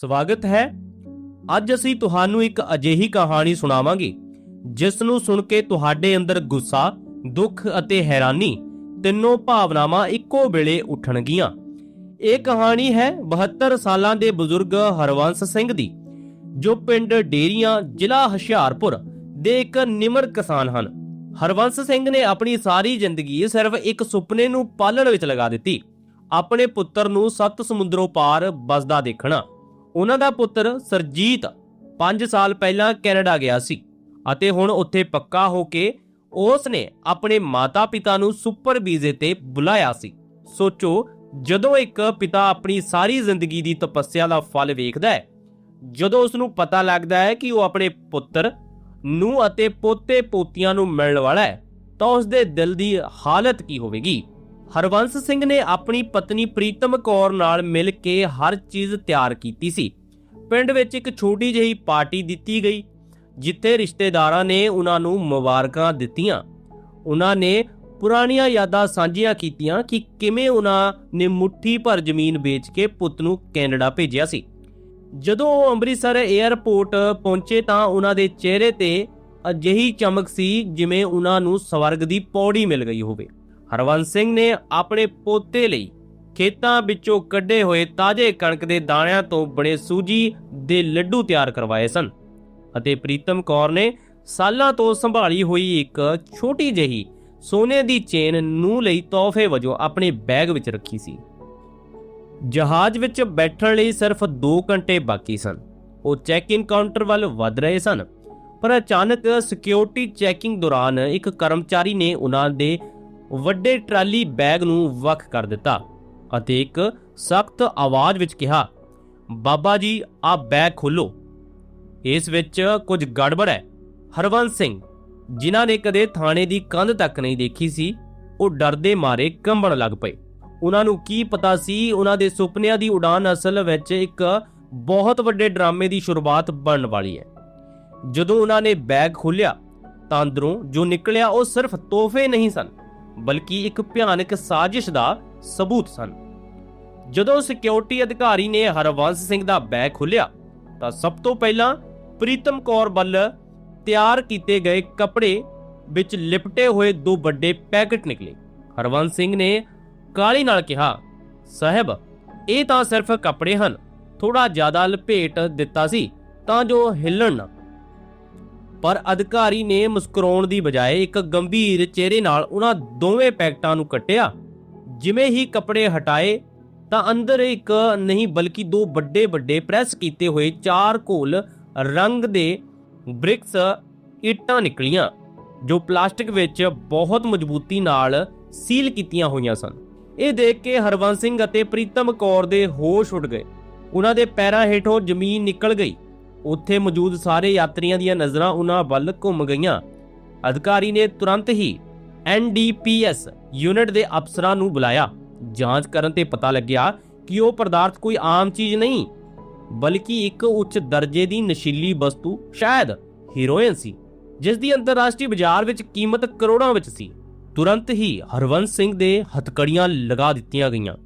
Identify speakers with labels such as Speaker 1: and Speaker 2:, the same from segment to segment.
Speaker 1: ਸਵਾਗਤ ਹੈ। ਅੱਜ ਅਸੀਂ ਤੁਹਾਨੂੰ ਇੱਕ ਅਜਿਹੀ ਕਹਾਣੀ ਸੁਣਾਵਾਂਗੇ ਜਿਸ ਨੂੰ ਸੁਣ ਕੇ ਤੁਹਾਡੇ ਅੰਦਰ ਗੁੱਸਾ, ਦੁੱਖ ਅਤੇ ਹੈਰਾਨੀ ਤਿੰਨੋਂ ਭਾਵਨਾਵਾਂ ਇੱਕੋ ਵੇਲੇ ਉੱਠਣਗੀਆਂ। ਇਹ ਕਹਾਣੀ ਹੈ 72 ਸਾਲਾਂ ਦੇ ਬਜ਼ੁਰਗ ਹਰਵੰਸ ਸਿੰਘ ਦੀ, ਜੋ ਪਿੰਡ ਡੇਰੀਆਂ, ਜ਼ਿਲ੍ਹਾ ਹੁਸ਼ਿਆਰਪੁਰ ਦੇ ਇੱਕ ਨਿਮਰ ਕਿਸਾਨ ਹਨ। ਹਰਵੰਸ ਸਿੰਘ ਨੇ ਆਪਣੀ ਸਾਰੀ ਜ਼ਿੰਦਗੀ ਸਿਰਫ ਇੱਕ ਸੁਪਨੇ ਨੂੰ ਪਾਲਣ ਵਿੱਚ ਲਗਾ ਦਿੱਤੀ। ਆਪਣੇ ਪੁੱਤਰ ਨੂੰ ਸੱਤ ਸਮੁੰਦਰੋਂ ਪਾਰ ਬਸਦਾ ਦੇਖਣਾ। ਉਹਨਾਂ ਦਾ ਪੁੱਤਰ ਸਰਜੀਤ 5 ਸਾਲ ਪਹਿਲਾਂ ਕੈਨੇਡਾ ਗਿਆ ਸੀ ਅਤੇ ਹੁਣ ਉੱਥੇ ਪੱਕਾ ਹੋ ਕੇ ਉਸ ਨੇ ਆਪਣੇ ਮਾਤਾ-ਪਿਤਾ ਨੂੰ ਸੁਪਰ ਵੀਜ਼ੇ ਤੇ ਬੁਲਾਇਆ ਸੀ। ਸੋਚੋ, ਜਦੋਂ ਇੱਕ ਪਿਤਾ ਆਪਣੀ ਸਾਰੀ ਜ਼ਿੰਦਗੀ ਦੀ ਤਪੱਸਿਆ ਦਾ ਫਲ ਵੇਖਦਾ ਹੈ, ਜਦੋਂ ਉਸ ਨੂੰ ਪਤਾ ਲੱਗਦਾ ਹੈ ਕਿ ਉਹ ਆਪਣੇ ਪੁੱਤਰ ਨੂੰ ਅਤੇ ਪੋਤੇ ਪੋਤੀਆਂ ਨੂੰ ਮਿਲਣ ਵਾਲਾ ਹੈ, ਤਾਂ ਉਸ ਦੇ ਦਿਲ ਦੀ ਹਾਲਤ ਕੀ ਹੋਵੇਗੀ? ਹਰਵੰਸ ਸਿੰਘ ਨੇ ਆਪਣੀ ਪਤਨੀ ਪ੍ਰੀਤਮ ਕੌਰ ਨਾਲ ਮਿਲ ਕੇ ਹਰ ਚੀਜ਼ ਤਿਆਰ ਕੀਤੀ ਸੀ। ਪਿੰਡ ਵਿੱਚ ਇੱਕ ਛੋਟੀ ਜਿਹੀ ਪਾਰਟੀ ਦਿੱਤੀ ਗਈ, ਜਿੱਥੇ ਰਿਸ਼ਤੇਦਾਰਾਂ ਨੇ ਉਹਨਾਂ ਨੂੰ ਮੁਬਾਰਕਾਂ ਦਿੱਤੀਆਂ। ਉਹਨਾਂ ਨੇ ਪੁਰਾਣੀਆਂ ਯਾਦਾਂ ਸਾਂਝੀਆਂ ਕੀਤੀਆਂ ਕਿ ਕਿਵੇਂ ਉਹਨਾਂ ਨੇ ਮੁੱਠੀ ਭਰ ਜ਼ਮੀਨ ਵੇਚ ਕੇ ਪੁੱਤ ਨੂੰ ਕੈਨੇਡਾ ਭੇਜਿਆ ਸੀ। ਜਦੋਂ ਉਹ ਅੰਮ੍ਰਿਤਸਰ 에ਅਰਪੋਰਟ ਪਹੁੰਚੇ ਤਾਂ ਉਹਨਾਂ ਦੇ ਚਿਹਰੇ ਤੇ ਅਜਿਹੀ ਚਮਕ ਸੀ ਜਿਵੇਂ ਉਹਨਾਂ ਨੂੰ ਸਵਰਗ ਦੀ ਪੌੜੀ ਮਿਲ ਗਈ ਹੋਵੇ। ਹਰਵੰਤ ਸਿੰਘ ਨੇ ਆਪਣੇ ਪੋਤੇ ਲਈ ਖੇਤਾਂ ਵਿੱਚੋਂ ਕੱਢੇ ਹੋਏ ਤਾਜ਼ੇ ਕਣਕ ਦੇ ਦਾਣਿਆਂ ਤੋਂ ਬਣੇ ਸੂਜੀ ਦੇ ਲੱਡੂ ਤਿਆਰ ਕਰਵਾਏ ਸਨ ਅਤੇ ਪ੍ਰੀਤਮ ਕੌਰ ਨੇ ਸਾਲਾਂ ਤੋਂ ਸੰਭਾਲੀ ਹੋਈ ਇੱਕ ਛੋਟੀ ਜਿਹੀ ਸੋਨੇ ਦੀ ਚੇਨ ਨੂੰ ਲਈ ਤੋਹਫੇ ਵਜੋਂ ਆਪਣੇ ਬੈਗ ਵਿੱਚ ਰੱਖੀ ਸੀ। ਜਹਾਜ਼ ਵਿੱਚ ਬੈਠਣ ਲਈ ਸਿਰਫ 2 ਘੰਟੇ ਬਾਕੀ ਸਨ। ਉਹ ਚੈੱਕ ਇਨ ਕਾਊਂਟਰ ਵੱਲ ਵਧ ਰਹੇ ਸਨ, ਪਰ ਅਚਾਨਕ ਸਿਕਿਉਰਿਟੀ ਚੈਕਿੰਗ ਦੌਰਾਨ ਇੱਕ ਕਰਮਚਾਰੀ ਨੇ ਉਹਨਾਂ ਦੇ ਵੱਡੇ ਟਰਾਲੀ ਬੈਗ ਨੂੰ ਵੱਖ ਕਰ ਦਿੱਤਾ ਅਤੇ ਇੱਕ ਸਖਤ ਆਵਾਜ਼ ਵਿੱਚ ਕਿਹਾ, ਬਾਬਾ ਜੀ ਆ ਬੈਗ ਖੋਲੋ ਇਸ ਵਿੱਚ ਕੁਝ ਗੜਬੜ ਹੈ। ਹਰਵੰਤ ਸਿੰਘ, ਜਿਨ੍ਹਾਂ ਨੇ ਕਦੇ ਥਾਣੇ ਦੀ ਕੰਧ ਤੱਕ ਨਹੀਂ ਦੇਖੀ ਸੀ, ਉਹ ਡਰਦੇ ਮਾਰੇ ਕੰਬਣ ਲੱਗ ਪਏ। ਉਹਨਾਂ ਨੂੰ ਕੀ ਪਤਾ ਸੀ, ਉਹਨਾਂ ਦੇ ਸੁਪਨਿਆਂ ਦੀ ਉਡਾਨ ਅਸਲ ਵਿੱਚ ਇੱਕ ਬਹੁਤ ਵੱਡੇ ਡਰਾਮੇ ਦੀ ਸ਼ੁਰੂਆਤ ਬਣਨ ਵਾਲੀ ਹੈ। ਜਦੋਂ ਉਹਨਾਂ ਨੇ ਬੈਗ ਖੋਲ੍ਹਿਆ ਤਾਂ ਅੰਦਰੋਂ ਜੋ ਨਿਕਲਿਆ ਉਹ ਸਿਰਫ ਤੋਹਫੇ ਨਹੀਂ ਸਨ। ਬਲਕਿ ਇੱਕ ਭਿਆਨਕ ਸਾਜ਼ਿਸ਼ ਦਾ ਸਬੂਤ ਸਨ। ਜਦੋਂ ਸਿਕਿਉਰਿਟੀ ਅਧਿਕਾਰੀ ਨੇ ਹਰਵੰਸ ਸਿੰਘ ਦਾ ਬੈਗ ਖੋਲ੍ਹਿਆ, ਤਾਂ ਸਭ ਤੋਂ ਪਹਿਲਾਂ ਪ੍ਰੀਤਮ ਕੌਰ ਵੱਲ ਤਿਆਰ ਕੀਤੇ ਗਏ ਕੱਪੜੇ ਵਿੱਚ ਲਿਪਟੇ ਹੋਏ ਦੋ ਵੱਡੇ ਪੈਕੇਟ ਨਿਕਲੇ। ਹਰਵੰਸ ਸਿੰਘ ਨੇ ਕਾਲੀ ਨਾਲ ਕਿਹਾ, ਸਾਹਿਬ, ਇਹ ਤਾਂ ਸਿਰਫ ਕੱਪੜੇ ਹਨ। ਥੋੜਾ ਜ਼ਿਆਦਾ ਲਪੇਟ ਦਿੱਤਾ ਸੀ, ਤਾਂ ਜੋ ਹਿੱਲਣ ਨਾ। ਪਰ ਅਧਿਕਾਰੀ ਨੇ ਮੁਸਕਰਾਉਣ ਦੀ ਬਜਾਏ ਇੱਕ ਗੰਭੀਰ ਚਿਹਰੇ ਨਾਲ ਉਹਨਾਂ ਦੋਵੇਂ ਪੈਕਟਾਂ ਨੂੰ ਕੱਟਿਆ। ਜਿਵੇਂ ਹੀ ਕੱਪੜੇ ਹਟਾਏ, ਤਾਂ ਅੰਦਰ ਇੱਕ ਨਹੀਂ ਬਲਕਿ ਦੋ ਵੱਡੇ ਵੱਡੇ ਪ੍ਰੈਸ ਕੀਤੇ ਹੋਏ ਚਾਰ ਘੋਲ ਰੰਗ ਦੇ ਬ੍ਰਿਕਸ ਇੱਟਾਂ ਨਿਕਲੀਆਂ, ਜੋ ਪਲਾਸਟਿਕ ਵਿੱਚ ਬਹੁਤ ਮਜ਼ਬੂਤੀ ਨਾਲ ਸੀਲ ਕੀਤੀਆਂ ਹੋਈਆਂ ਸਨ। ਇਹ ਦੇਖ ਕੇ ਹਰਵੰਸ ਸਿੰਘ ਅਤੇ ਪ੍ਰੀਤਮ ਕੌਰ ਦੇ ਹੋਸ਼ ਉੱਡ ਗਏ। ਉਹਨਾਂ ਦੇ ਪੈਰਾਂ ਹੇਠੋਂ ਜ਼ਮੀਨ ਨਿਕਲ ਗਈ। ਉੱਥੇ ਮੌਜੂਦ ਸਾਰੇ ਯਾਤਰੀਆਂ ਦੀਆਂ ਨਜ਼ਰਾਂ ਉਹਨਾਂ ਵੱਲ ਘੁੰਮ ਗਈਆਂ। ਅਧਿਕਾਰੀ ਨੇ ਤੁਰੰਤ ਹੀ ਐਨਡੀਪੀਐਸ ਯੂਨਿਟ ਦੇ ਅਫਸਰਾਂ ਨੂੰ ਬੁਲਾਇਆ। ਜਾਂਚ ਕਰਨ ਤੇ ਪਤਾ ਲੱਗਿਆ ਕਿ ਉਹ ਪਦਾਰਥ ਕੋਈ ਆਮ ਚੀਜ਼ ਨਹੀਂ, ਬਲਕਿ ਇੱਕ ਉੱਚ ਦਰਜੇ ਦੀ ਨਸ਼ੀਲੀ ਵਸਤੂ, ਸ਼ਾਇਦ ਹੀਰੋਇਨ ਸੀ, ਜਿਸ ਦੀ ਅੰਤਰਰਾਸ਼ਟਰੀ ਬਾਜ਼ਾਰ ਵਿੱਚ ਕੀਮਤ ਕਰੋੜਾਂ ਵਿੱਚ ਸੀ। ਤੁਰੰਤ ਹੀ ਹਰਵੰਸ ਸਿੰਘ ਦੇ ਹਥਕੜੀਆਂ ਲਗਾ ਦਿੱਤੀਆਂ ਗਈਆਂ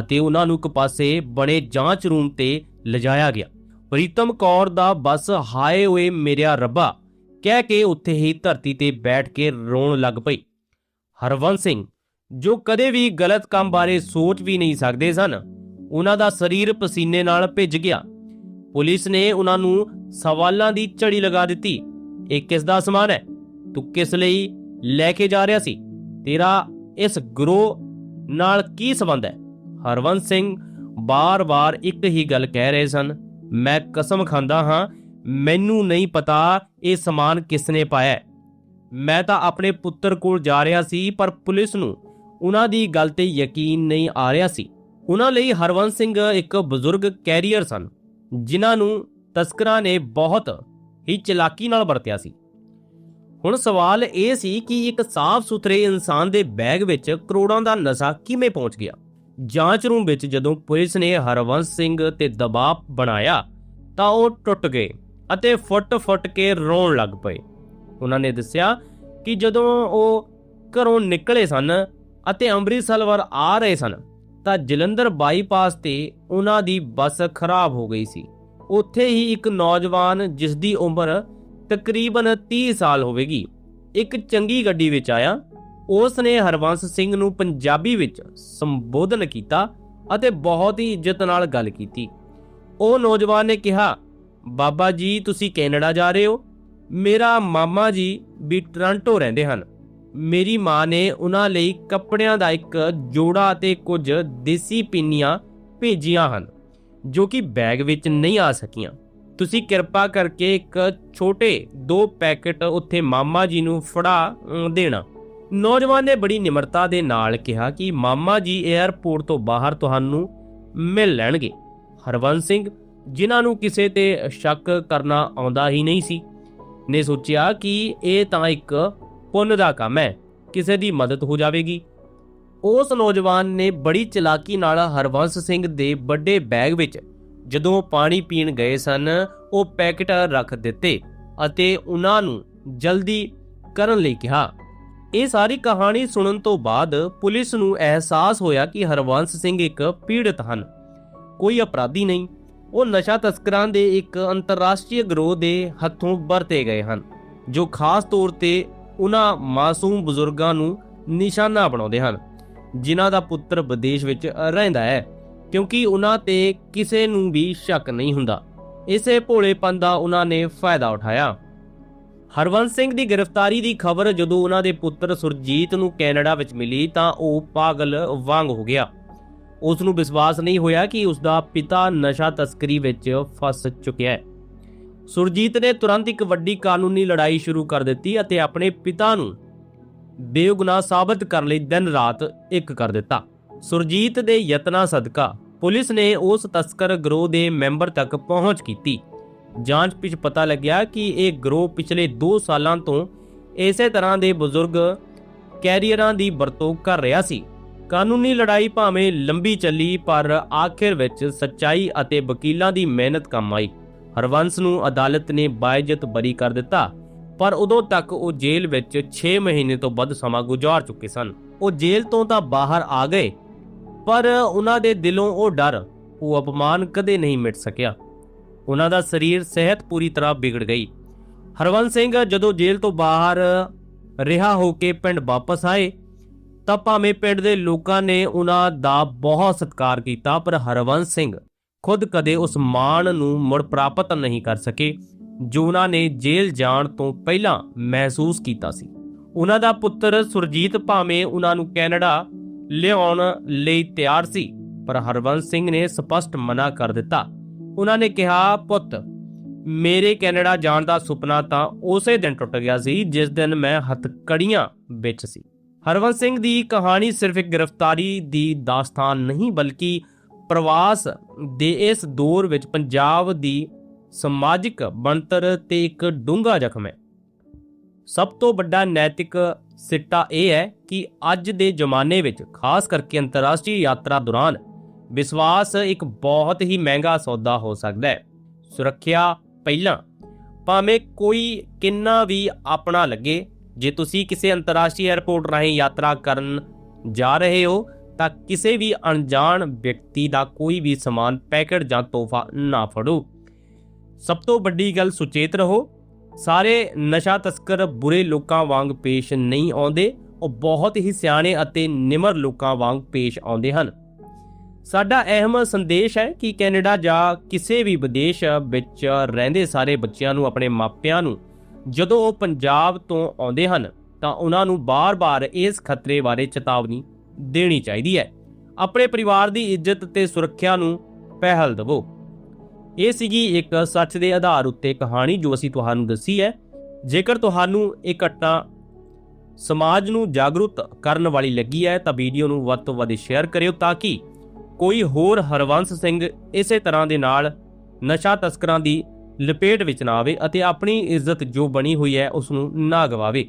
Speaker 1: ਅਤੇ ਉਹਨਾਂ ਨੂੰ ਇੱਕ ਪਾਸੇ ਬਣੇ ਜਾਂਚ ਰੂਮ ਤੇ ਲਿਜਾਇਆ ਗਿਆ। ਪ੍ਰੀਤਮ ਕੌਰ ਦਾ ਬਸ ਹਾਏ ਓਏ ਮੇਰਿਆ ਰੱਬਾ, ਕਹਿ ਕੇ ਉੱਥੇ ਹੀ ਧਰਤੀ ਤੇ ਬੈਠ ਕੇ ਰੋਣ ਲੱਗ ਪਈ। ਹਰਵੰਸ ਸਿੰਘ, ਜੋ ਕਦੇ ਵੀ ਗਲਤ ਕੰਮ ਬਾਰੇ ਸੋਚ ਵੀ ਨਹੀਂ ਸਕਦੇ ਸਨ, ਉਹਨਾਂ ਦਾ ਸਰੀਰ ਪਸੀਨੇ ਨਾਲ ਭਿੱਜ ਗਿਆ। ਪੁਲਿਸ ਨੇ ਉਹਨਾਂ ਨੂੰ ਸਵਾਲਾਂ ਦੀ ਝੜੀ ਲਗਾ ਦਿੱਤੀ। ਇਹ ਕਿਸ ਦਾ ਸਮਾਨ ਹੈ? ਤੂੰ ਕਿਸ ਲਈ ਲੈ ਕੇ ਜਾ ਰਿਹਾ ਸੀ? ਤੇਰਾ ਇਸ ਗਰੋਹ ਨਾਲ ਕੀ ਸਬੰਧ ਹੈ? ਹਰਵੰਸ ਸਿੰਘ ਬਾਰ-ਬਾਰ ਇੱਕ ਹੀ ਗੱਲ ਕਹਿ ਰਹੇ ਸਨ। ਮੈਂ ਕਸਮ ਖਾਂਦਾ ਹਾਂ, ਮੈਨੂੰ ਨਹੀਂ ਪਤਾ ਇਹ ਸਮਾਨ ਕਿਸ ਨੇ ਪਾਇਆ ਮੈਂ ਤਾਂ ਆਪਣੇ ਪੁੱਤਰ ਕੋਲ ਜਾ ਰਿਹਾ ਸੀ, ਪਰ ਪੁਲਿਸ ਨੂੰ ਉਹਨਾਂ ਦੀ ਗੱਲ ਤੇ ਯਕੀਨ ਨਹੀਂ ਆ ਰਿਹਾ ਸੀ। ਉਹਨਾਂ ਲਈ ਹਰਵੰਸ ਸਿੰਘ ਇੱਕ ਬਜ਼ੁਰਗ ਕੈਰੀਅਰ ਸਨ, ਜਿਨ੍ਹਾਂ ਨੂੰ ਤਸਕਰਾਂ ਨੇ ਬਹੁਤ ਹੀ ਚਲਾਕੀ ਨਾਲ ਵਰਤਿਆ ਸੀ। ਹੁਣ ਸਵਾਲ ਇਹ ਸੀ ਕਿ ਇੱਕ ਸਾਫ਼ ਸੁਥਰੇ ਇਨਸਾਨ ਦੇ ਬੈਗ ਵਿੱਚ ਕਰੋੜਾਂ ਦਾ ਨਸ਼ਾ ਕਿਵੇਂ ਪਹੁੰਚ ਗਿਆ? ਜਾਂਚ ਰੂਮ ਵਿੱਚ ਜਦੋਂ ਪੁਲਿਸ ਨੇ ਹਰਵੰਸ ਸਿੰਘ ਤੇ ਦਬਾਅ ਬਣਾਇਆ, ਤਾਂ ਉਹ ਟੁੱਟ ਗਏ ਅਤੇ ਫੁੱਟ-ਫੁੱਟ ਕੇ ਰੋਣ ਲੱਗ ਪਏ। ਉਹਨਾਂ ਨੇ ਦੱਸਿਆ ਕਿ ਜਦੋਂ ਉਹ ਘਰੋਂ ਨਿਕਲੇ ਸਨ ਅਤੇ ਅੰਮ੍ਰਿਤਸਰ ਵੱਲ ਆ ਰਹੇ ਸਨ, ਤਾਂ ਜਲੰਧਰ ਬਾਈਪਾਸ ਤੇ ਉਹਨਾਂ ਦੀ ਬੱਸ ਖਰਾਬ ਹੋ ਗਈ ਸੀ। ਉੱਥੇ ਹੀ ਇੱਕ ਨੌਜਵਾਨ ਜਿਸ ਦੀ ਉਮਰ ਤਕਰੀਬਨ 30 ਸਾਲ ਹੋਵੇਗੀ, ਇੱਕ ਚੰਗੀ ਗੱਡੀ ਵਿੱਚ ਆਇਆ ਉਸ ਨੇ ਹਰਵੰਸ ਸਿੰਘ ਨੂੰ ਪੰਜਾਬੀ ਵਿੱਚ ਸੰਬੋਧਨ ਕੀਤਾ ਅਤੇ ਬਹੁਤ ਹੀ ਇੱਜ਼ਤ ਨਾਲ ਗੱਲ ਕੀਤੀ। ਉਹ ਨੌਜਵਾਨ ਨੇ ਕਿਹਾ, ਬਾਬਾ ਜੀ, ਤੁਸੀਂ ਕੈਨੇਡਾ ਜਾ ਰਹੇ ਹੋ? ਮੇਰਾ ਮਾਮਾ ਜੀ ਵੀ ਟੋਰਾਂਟੋ ਰਹਿੰਦੇ ਹਨ। ਮੇਰੀ ਮਾਂ ਨੇ ਉਹਨਾਂ ਲਈ ਕੱਪੜਿਆਂ ਦਾ ਇੱਕ ਜੋੜਾ ਅਤੇ ਕੁਝ ਦੇਸੀ ਪਿੰਨੀਆਂ ਭੇਜੀਆਂ ਹਨ, ਜੋ ਕਿ ਬੈਗ ਵਿੱਚ ਨਹੀਂ ਆ ਸਕੀਆਂ। ਤੁਸੀਂ ਕਿਰਪਾ ਕਰਕੇ ਇੱਕ ਛੋਟੇ ਦੋ ਪੈਕੇਟ ਉੱਥੇ ਮਾਮਾ ਜੀ ਨੂੰ ਫੜਾ ਦੇਣਾ। ਨੌਜਵਾਨ ਨੇ ਬੜੀ ਨਿਮਰਤਾ ਦੇ ਨਾਲ ਕਿਹਾ ਕਿ ਮਾਮਾ ਜੀ 에ਅਰਪੋਰਟ ਤੋਂ ਬਾਹਰ ਤੁਹਾਨੂੰ ਮਿਲ ਲੈਣਗੇ। ਹਰਵੰਸ ਸਿੰਘ, ਜਿਨ੍ਹਾਂ ਨੂੰ ਕਿਸੇ ਤੇ ਸ਼ੱਕ ਕਰਨਾ ਆਉਂਦਾ ਹੀ ਨਹੀਂ ਸੀ, ਨੇ ਸੋਚਿਆ ਕਿ ਇਹ ਤਾਂ ਇੱਕ ਪੁੰਨ ਦਾ ਕੰਮ ਹੈ, ਕਿਸੇ ਦੀ ਮਦਦ ਹੋ ਜਾਵੇਗੀ। ਉਸ ਨੌਜਵਾਨ ਨੇ ਬੜੀ ਚਲਾਕੀ ਨਾਲ ਹਰਵੰਸ ਸਿੰਘ ਦੇ ਵੱਡੇ ਬੈਗ ਵਿੱਚ ਜਦੋਂ ਪਾਣੀ ਪੀਣ ਗਏ ਸਨ, ਉਹ ਪੈਕਟ ਰੱਖ ਦਿੱਤੇ ਅਤੇ ਉਹਨਾਂ ਨੂੰ ਜਲਦੀ ਕਰਨ ਲਈ ਕਿਹਾ। ਇਹ ਸਾਰੀ ਕਹਾਣੀ ਸੁਣਨ ਤੋਂ ਬਾਅਦ ਪੁਲਿਸ ਨੂੰ ਅਹਿਸਾਸ ਹੋਇਆ ਕਿ ਹਰਵੰਸ ਸਿੰਘ ਇੱਕ ਪੀੜਤ ਹਨ। ਕੋਈ ਅਪਰਾਧੀ ਨਹੀਂ, ਉਹ ਨਸ਼ਾ ਤਸਕਰਾਂ ਦੇ ਇੱਕ ਅੰਤਰਰਾਸ਼ਟਰੀ ਗਰੋਹ ਦੇ ਹੱਥੋਂ ਵਰਤੇ ਗਏ ਹਨ, ਜੋ ਖਾਸ ਤੌਰ ਤੇ ਉਹਨਾਂ ਮਾਸੂਮ ਬਜ਼ੁਰਗਾਂ ਨੂੰ ਨਿਸ਼ਾਨਾ ਬਣਾਉਂਦੇ ਹਨ, ਜਿਨ੍ਹਾਂ ਦਾ ਪੁੱਤਰ ਵਿਦੇਸ਼ ਵਿੱਚ ਰਹਿੰਦਾ ਹੈ, ਕਿਉਂਕਿ ਉਹਨਾਂ ਤੇ ਕਿਸੇ ਨੂੰ ਵੀ ਸ਼ੱਕ ਨਹੀਂ ਹੁੰਦਾ। ਇਸੇ ਭੋਲੇਪਨ ਦਾ ਉਹਨਾਂ ਨੇ ਫਾਇਦਾ ਉਠਾਇਆ। ਹਰਵੰਸ ਸਿੰਘ ਦੀ ਗ੍ਰਿਫਤਾਰੀ ਦੀ ਖਬਰ ਜਦੋਂ ਉਹਨਾਂ ਦੇ ਪੁੱਤਰ ਸੁਰਜੀਤ ਨੂੰ ਕੈਨੇਡਾ ਵਿੱਚ ਮਿਲੀ ਤਾਂ ਉਹ ਪਾਗਲ ਵਾਂਗ ਹੋ ਗਿਆ। ਉਸ ਨੂੰ ਵਿਸ਼ਵਾਸ ਨਹੀਂ ਹੋਇਆ ਕਿ ਉਸ ਦਾ ਪਿਤਾ ਨਸ਼ਾ ਤਸਕਰੀ ਵਿੱਚ ਫਸ ਚੁੱਕਿਆ ਹੈ। ਸੁਰਜੀਤ ਨੇ ਤੁਰੰਤ ਇੱਕ ਵੱਡੀ ਕਾਨੂੰਨੀ ਲੜਾਈ ਸ਼ੁਰੂ ਕਰ ਦਿੱਤੀ ਅਤੇ ਆਪਣੇ ਪਿਤਾ ਨੂੰ ਬੇਗੁਨਾਹ ਸਾਬਤ ਕਰਨ ਲਈ ਦਿਨ ਰਾਤ ਇੱਕ ਕਰ ਦਿੱਤਾ। ਸੁਰਜੀਤ ਦੇ ਯਤਨਾਂ ਸਦਕਾ ਪੁਲਿਸ ਨੇ ਉਸ ਤਸਕਰ ਗਰੋਹ ਦੇ ਮੈਂਬਰ ਤੱਕ ਪਹੁੰਚ ਕੀਤੀ। ਜਾਂਚ ਵਿੱਚ ਪਤਾ ਲੱਗਿਆ ਕਿ ਇਹ ਗਰੋਹ ਪਿਛਲੇ 2 ਸਾਲਾਂ ਤੋਂ ਇਸੇ ਤਰ੍ਹਾਂ ਦੇ ਬਜ਼ੁਰਗ ਕੈਰੀਅਰਾਂ ਦੀ ਵਰਤੋਂ ਕਰ ਰਿਹਾ ਸੀ। ਕਾਨੂੰਨੀ ਲੜਾਈ ਭਾਵੇਂ ਲੰਬੀ ਚੱਲੀ, ਪਰ ਆਖਿਰ ਵਿੱਚ ਸੱਚਾਈ ਅਤੇ ਵਕੀਲਾਂ ਦੀ ਮਿਹਨਤ ਕੰਮ ਆਈ। ਹਰਵੰਸ ਨੂੰ ਅਦਾਲਤ ਨੇ ਬਾਇਜ਼ਤ ਬਰੀ ਕਰ ਦਿੱਤਾ, ਪਰ ਉਦੋਂ ਤੱਕ ਉਹ ਜੇਲ੍ਹ ਵਿੱਚ 6 ਮਹੀਨੇ ਤੋਂ ਵੱਧ ਸਮਾਂ ਗੁਜ਼ਾਰ ਚੁੱਕੇ ਸਨ। ਉਹ ਜੇਲ੍ਹ ਤੋਂ ਤਾਂ ਬਾਹਰ ਆ ਗਏ, ਪਰ ਉਹਨਾਂ ਦੇ ਦਿਲੋਂ ਉਹ ਡਰ, ਉਹ ਅਪਮਾਨ ਕਦੇ ਨਹੀਂ ਮਿਟ ਸਕਿਆ। ਉਹਨਾਂ ਦਾ ਸਰੀਰ ਸਿਹਤ ਪੂਰੀ ਤਰ੍ਹਾਂ ਵਿਗੜ ਗਈ। ਹਰਵੰਸ ਸਿੰਘ ਜਦੋਂ ਜੇਲ੍ਹ ਤੋਂ ਬਾਹਰ ਰਿਹਾ ਹੋ ਕੇ ਪਿੰਡ ਵਾਪਸ ਆਏ, ਤਾਂ ਭਾਵੇਂ ਪਿੰਡ ਦੇ ਲੋਕਾਂ ਨੇ ਉਹਨਾਂ ਦਾ ਬਹੁਤ ਸਤਿਕਾਰ ਕੀਤਾ, ਪਰ ਹਰਵੰਸ ਸਿੰਘ ਖੁਦ ਕਦੇ ਉਸ ਮਾਣ ਨੂੰ ਮੁੜ ਪ੍ਰਾਪਤ ਨਹੀਂ ਕਰ ਸਕੇ, ਜੋ ਉਹਨਾਂ ਨੇ ਜੇਲ੍ਹ ਜਾਣ ਤੋਂ ਪਹਿਲਾਂ ਮਹਿਸੂਸ ਕੀਤਾ ਸੀ। ਉਹਨਾਂ ਦਾ ਪੁੱਤਰ ਸੁਰਜੀਤ ਭਾਵੇਂ ਉਹਨਾਂ ਨੂੰ ਕੈਨੇਡਾ ਲਿਆਉਣ ਲਈ ਤਿਆਰ ਸੀ, ਪਰ ਹਰਵੰਤ ਸਿੰਘ ਨੇ ਸਪਸ਼ਟ ਮਨਾ ਕਰ ਦਿੱਤਾ। ਉਹਨਾਂ ਨੇ ਕਿਹਾ, ਪੁੱਤ, ਮੇਰੇ ਕੈਨੇਡਾ ਜਾਣ ਦਾ ਸੁਪਨਾ ਤਾਂ ਉਸੇ ਦਿਨ ਟੁੱਟ ਗਿਆ ਸੀ ਜਿਸ ਦਿਨ ਮੈਂ ਹੱਥਕੜੀਆਂ ਵਿੱਚ ਸੀ। ਹਰਵੰਸ ਸਿੰਘ ਦੀ ਕਹਾਣੀ ਸਿਰਫ ਇੱਕ ਗ੍ਰਿਫਤਾਰੀ ਦੀ ਦਾਸਤਾਨ ਨਹੀਂ, ਬਲਕਿ ਪ੍ਰਵਾਸ ਦੇ ਇਸ ਦੌਰ ਵਿੱਚ ਪੰਜਾਬ ਦੀ ਸਮਾਜਿਕ ਬਣਤਰ ਤੇ ਇੱਕ ਡੂੰਘਾ ਜ਼ਖਮ ਹੈ। ਸਭ ਤੋਂ ਵੱਡਾ ਨੈਤਿਕ ਸਿੱਟਾ ਇਹ ਹੈ ਕਿ ਅੱਜ ਦੇ ਜ਼ਮਾਨੇ ਵਿੱਚ, ਖਾਸ ਕਰਕੇ ਅੰਤਰਰਾਸ਼ਟਰੀ ਯਾਤਰਾ ਦੌਰਾਨ ਵਿਸ਼ਵਾਸ ਇੱਕ ਬਹੁਤ ਹੀ ਮਹਿੰਗਾ ਸੌਦਾ ਹੋ ਸਕਦਾ ਹੈ। ਸੁਰੱਖਿਆ ਪਹਿਲਾਂ। ਭਾਵੇਂ ਕੋਈ ਕਿੰਨਾ ਵੀ ਆਪਣਾ ਲੱਗੇ, ਜੇ ਤੁਸੀਂ ਕਿਸੇ ਅੰਤਰਰਾਸ਼ਟਰੀ 에ਅਰਪੋਰਟ ਰਾਹੀਂ ਯਾਤਰਾ ਕਰਨ ਜਾ ਰਹੇ ਹੋ, ਤਾਂ ਕਿਸੇ ਵੀ ਅਣਜਾਣ ਵਿਅਕਤੀ ਦਾ ਕੋਈ ਵੀ ਸਮਾਨ ਪੈਕੇਟ ਜਾਂ ਤੋਹਫਾ ਨਾ ਫੜੋ। ਸਭ ਤੋਂ ਵੱਡੀ ਗੱਲ ਸੁਚੇਤ ਰਹੋ। ਸਾਰੇ ਨਸ਼ਾ ਤਸਕਰ ਬੁਰੇ ਲੋਕਾਂ ਵਾਂਗ ਪੇਸ਼ ਨਹੀਂ ਆਉਂਦੇ। ਉਹ ਬਹੁਤ ਹੀ ਸਿਆਣੇ ਅਤੇ ਨਿਮਰ ਲੋਕਾਂ ਵਾਂਗ ਪੇਸ਼ ਆਉਂਦੇ ਹਨ। ਸਾਡਾ ਅਹਿਮ ਸੰਦੇਸ਼ ਹੈ ਕਿ ਕੈਨੇਡਾ ਜਾਂ ਕਿਸੇ ਵੀ ਵਿਦੇਸ਼ ਵਿੱਚ ਰਹਿੰਦੇ ਸਾਰੇ ਬੱਚਿਆਂ ਨੂੰ, ਆਪਣੇ ਮਾਪਿਆਂ ਨੂੰ ਜਦੋਂ ਉਹ ਪੰਜਾਬ ਤੋਂ ਆਉਂਦੇ ਹਨ, ਤਾਂ ਉਹਨਾਂ ਨੂੰ ਬਾਰ-ਬਾਰ ਇਸ ਖਤਰੇ ਬਾਰੇ ਚੇਤਾਵਨੀ ਦੇਣੀ ਚਾਹੀਦੀ ਹੈ। ਆਪਣੇ ਪਰਿਵਾਰ ਦੀ ਇੱਜ਼ਤ ਤੇ ਸੁਰੱਖਿਆ ਨੂੰ ਪਹਿਲ ਦਿਵੋ। ਇਹ ਸੀਗੀ ਇੱਕ ਸੱਚ ਦੇ ਆਧਾਰ ਉੱਤੇ ਕਹਾਣੀ ਜੋ ਅਸੀਂ ਤੁਹਾਨੂੰ ਦੱਸੀ ਹੈ। ਜੇਕਰ ਤੁਹਾਨੂੰ ਇਹ ਘਟਨਾ ਸਮਾਜ ਨੂੰ ਜਾਗਰੂਕ ਕਰਨ ਵਾਲੀ ਲੱਗੀ ਹੈ, ਤਾਂ ਵੀਡੀਓ ਨੂੰ ਵੱਧ ਤੋਂ ਵੱਧ ਸ਼ੇਅਰ ਕਰਿਓ ਤਾਂ ਕਿ ਕੋਈ ਹੋਰ ਹਰਵੰਸ ਸਿੰਘ ਇਸੇ ਤਰ੍ਹਾਂ ਦੇ ਨਾਲ ਨਸ਼ਾ ਤਸਕਰਾਂ ਦੀ ਲਪੇਟ ਵਿੱਚ ਨਾ ਆਵੇ ਅਤੇ ਆਪਣੀ ਇੱਜ਼ਤ ਜੋ ਬਣੀ ਹੋਈ ਹੈ ਉਸ ਨੂੰ ਨਾ ਗਵਾਵੇ।